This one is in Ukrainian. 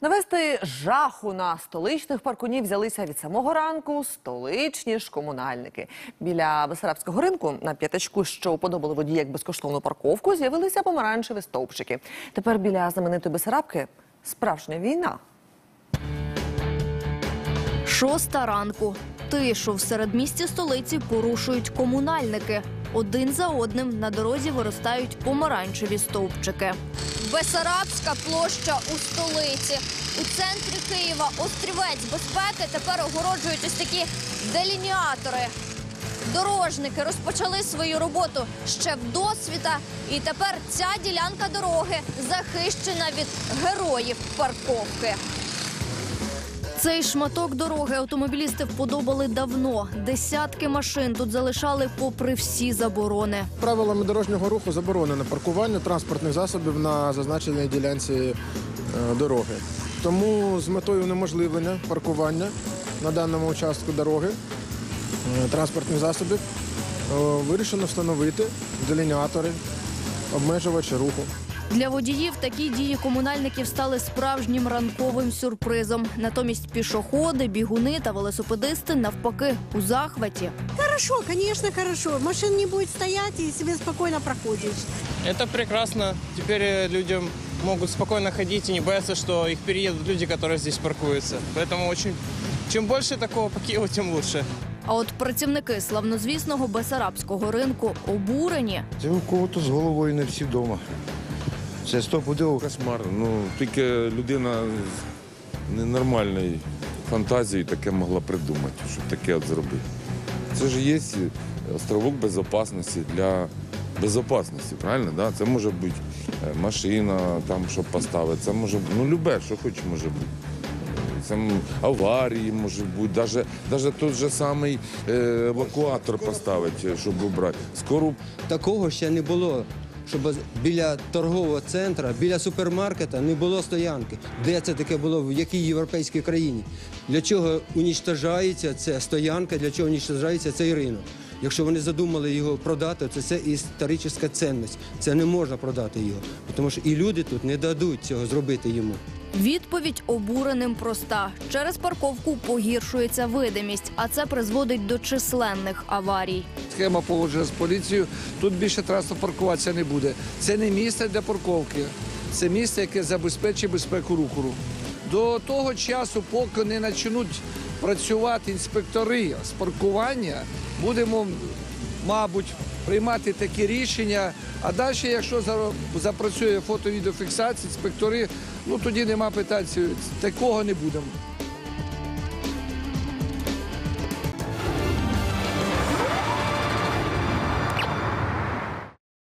Навести жаху на столичних паркунів взялися від самого ранку столичні ж комунальники. Біля Бесарабського ринку на п'ятачку, що уподобали водії як безкоштовну парковку, з'явилися помаранчеві стовпчики. Тепер біля знаменитої Бесарабки справжня війна. Шоста ранку. Тишу в середмісті столиці порушують комунальники. Один за одним на дорозі виростають помаранчеві стовпчики. Бесарабська площа у столиці. У центрі Києва острівець безпеки тепер огороджують ось такі делініатори. Дорожники розпочали свою роботу ще в досвіта, і тепер ця ділянка дороги захищена від героїв парковки. Цей шматок дороги автомобілісти вподобали давно. Десятки машин тут залишали попри всі заборони. Правилами дорожнього руху заборонено паркування транспортних засобів на зазначеній ділянці е, дороги. Тому з метою унеможливлення паркування на даному участку дороги е, транспортних засобів е, вирішено встановити делініатори, обмежувачі руху. Для водіїв такі дії комунальників стали справжнім ранковим сюрпризом. Натомість пішоходи, бігуни та велосипедисти навпаки у захваті. Хорошо, конечно, хорошо. Машин не будет стоять и себе спокойно проходишь. Это прекрасно. Теперь э, людям могут спокойно ходить и не бояться, что их переедут люди, которые здесь паркуются. Поэтому очень... Чем больше такого по Киеву, тем лучше. А от працівники славнозвісного Бесарабського ринку обурені. Це у кого-то з головою не всі вдома. Це стопудово кошмар. Ну, тільки людина з ненормальної фантазії таке могла придумати, щоб таке от зробити. Це ж є островок безпечності для безпечності, правильно? Да? Це може бути е, машина, там, щоб поставити, це може бути, ну, любе, що хоч може бути. Це аварії може бути, навіть, навіть той же самий е, евакуатор поставити, щоб убрати. Скоро Такого ще не було, щоб біля торгового центру, біля супермаркета не було стоянки. Де це таке було, в якій європейській країні? Для чого унічтожається ця стоянка, для чого унічтожається цей ринок? Якщо вони задумали його продати, то це історична цінність. Це не можна продати його, тому що і люди тут не дадуть цього зробити йому. Відповідь обуреним проста: через парковку погіршується видимість, а це призводить до численних аварій. Схема погоджена з поліцією. Тут більше транспорт паркуватися не буде. Це не місце для парковки. Це місце, яке забезпечить безпеку руху. До того часу, поки не почнуть працювати інспектори з паркування, будемо, мабуть, приймати такі рішення. А далі, якщо за- запрацює фото-відеофіксація, інспектори, ну тоді нема питань. Такого не будемо.